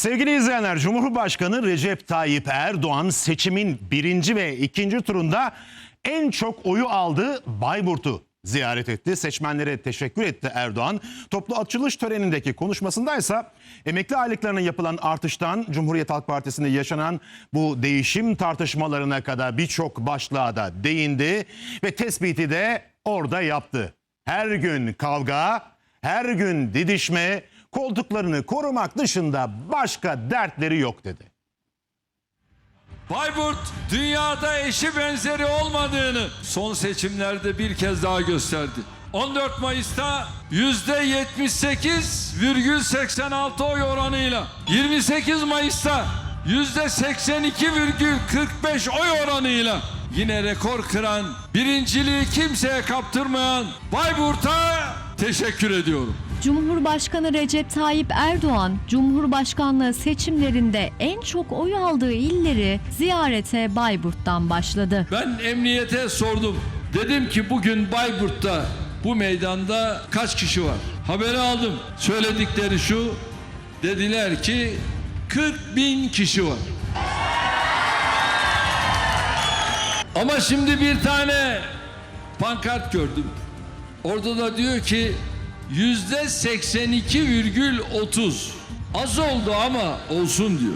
Sevgili izleyenler, Cumhurbaşkanı Recep Tayyip Erdoğan seçimin birinci ve ikinci turunda en çok oyu aldığı Bayburt'u ziyaret etti. Seçmenlere teşekkür etti Erdoğan. Toplu açılış törenindeki konuşmasındaysa emekli aylıklarına yapılan artıştan Cumhuriyet Halk Partisi'nde yaşanan bu değişim tartışmalarına kadar birçok başlığa da değindi ve tespiti de orada yaptı. Her gün kavga, her gün didişme, koltuklarını korumak dışında başka dertleri yok dedi. Bayburt dünyada eşi benzeri olmadığını son seçimlerde bir kez daha gösterdi. 14 Mayıs'ta %78,86 oy oranıyla 28 Mayıs'ta %82,45 oy oranıyla yine rekor kıran birinciliği kimseye kaptırmayan Bayburt'a teşekkür ediyorum. Cumhurbaşkanı Recep Tayyip Erdoğan, Cumhurbaşkanlığı seçimlerinde en çok oy aldığı illeri ziyarete Bayburt'tan başladı. Ben emniyete sordum. Dedim ki bugün Bayburt'ta bu meydanda kaç kişi var? Haberi aldım. Söyledikleri şu. Dediler ki 40 bin kişi var. Ama şimdi bir tane pankart gördüm. Orada da diyor ki yüzde 82,30 az oldu ama olsun diyor.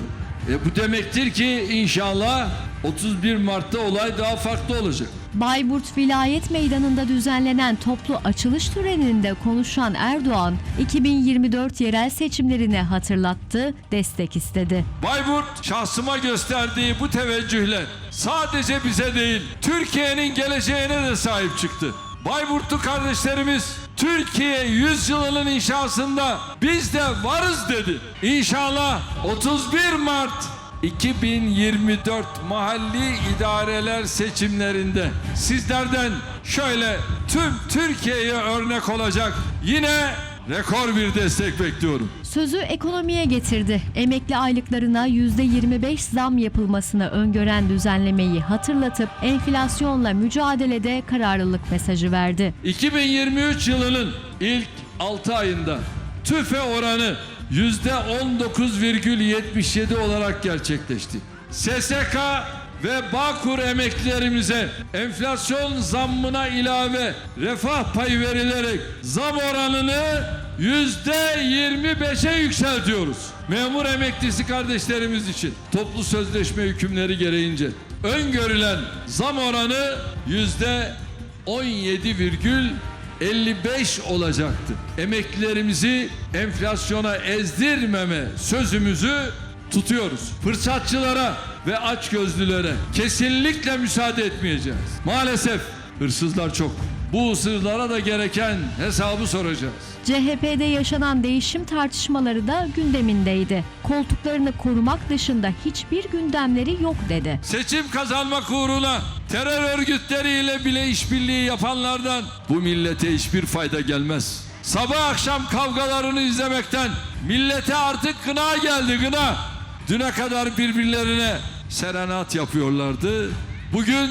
E bu demektir ki inşallah 31 Mart'ta olay daha farklı olacak. Bayburt Vilayet Meydanı'nda düzenlenen toplu açılış töreninde konuşan Erdoğan, 2024 yerel seçimlerini hatırlattı, destek istedi. Bayburt şahsıma gösterdiği bu teveccühle sadece bize değil Türkiye'nin geleceğine de sahip çıktı. Bayburtlu kardeşlerimiz Türkiye yüzyılının inşasında biz de varız dedi. İnşallah 31 Mart 2024 mahalli idareler seçimlerinde sizlerden şöyle tüm Türkiye'ye örnek olacak yine rekor bir destek bekliyorum. Sözü ekonomiye getirdi. Emekli aylıklarına %25 zam yapılmasını öngören düzenlemeyi hatırlatıp enflasyonla mücadelede kararlılık mesajı verdi. 2023 yılının ilk 6 ayında tüfe oranı %19,77 olarak gerçekleşti. SSK ve Bağkur emeklilerimize enflasyon zammına ilave refah payı verilerek zam oranını %25'e yükseltiyoruz. Memur emeklisi kardeşlerimiz için toplu sözleşme hükümleri gereğince öngörülen zam oranı yüzde 17,55 olacaktı. Emeklilerimizi enflasyona ezdirmeme sözümüzü tutuyoruz. Fırsatçılara ve açgözlülere kesinlikle müsaade etmeyeceğiz. Maalesef hırsızlar çok. Bu hırsızlara da gereken hesabı soracağız. CHP'de yaşanan değişim tartışmaları da gündemindeydi. Koltuklarını korumak dışında hiçbir gündemleri yok dedi. Seçim kazanmak uğruna terör örgütleriyle bile işbirliği yapanlardan bu millete hiçbir fayda gelmez. Sabah akşam kavgalarını izlemekten millete artık gına geldi gına. Düne kadar birbirlerine serenat yapıyorlardı. Bugün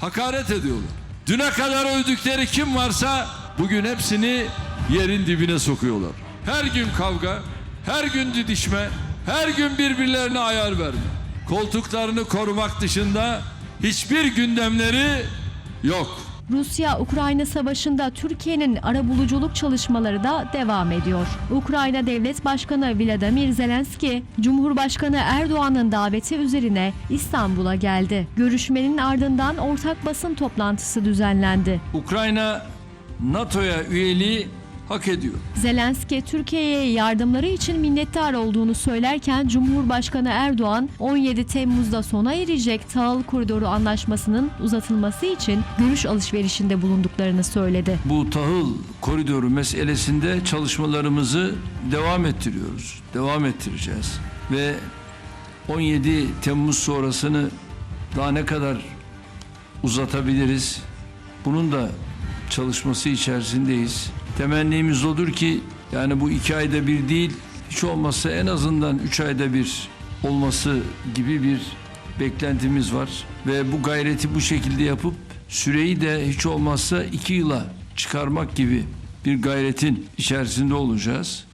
hakaret ediyorlar. Düne kadar övdükleri kim varsa bugün hepsini yerin dibine sokuyorlar. Her gün kavga, her gün didişme, her gün birbirlerine ayar verme. Koltuklarını korumak dışında hiçbir gündemleri yok. Rusya-Ukrayna savaşında Türkiye'nin arabuluculuk çalışmaları da devam ediyor. Ukrayna Devlet Başkanı Vladimir Zelenski, Cumhurbaşkanı Erdoğan'ın daveti üzerine İstanbul'a geldi. Görüşmenin ardından ortak basın toplantısı düzenlendi. Ukrayna NATO'ya üyeliği hak ediyor. Zelenski Türkiye'ye yardımları için minnettar olduğunu söylerken Cumhurbaşkanı Erdoğan 17 Temmuz'da sona erecek Tahıl Koridoru Anlaşması'nın uzatılması için görüş alışverişinde bulunduklarını söyledi. bu tahıl koridoru meselesinde çalışmalarımızı devam ettiriyoruz. Devam ettireceğiz. Ve 17 Temmuz sonrasını daha ne kadar uzatabiliriz? Bunun da çalışması içerisindeyiz. Temennimiz odur ki yani bu iki ayda bir değil hiç olmazsa en azından üç ayda bir olması gibi bir beklentimiz var. Ve bu gayreti bu şekilde yapıp süreyi de hiç olmazsa iki yıla çıkarmak gibi bir gayretin içerisinde olacağız.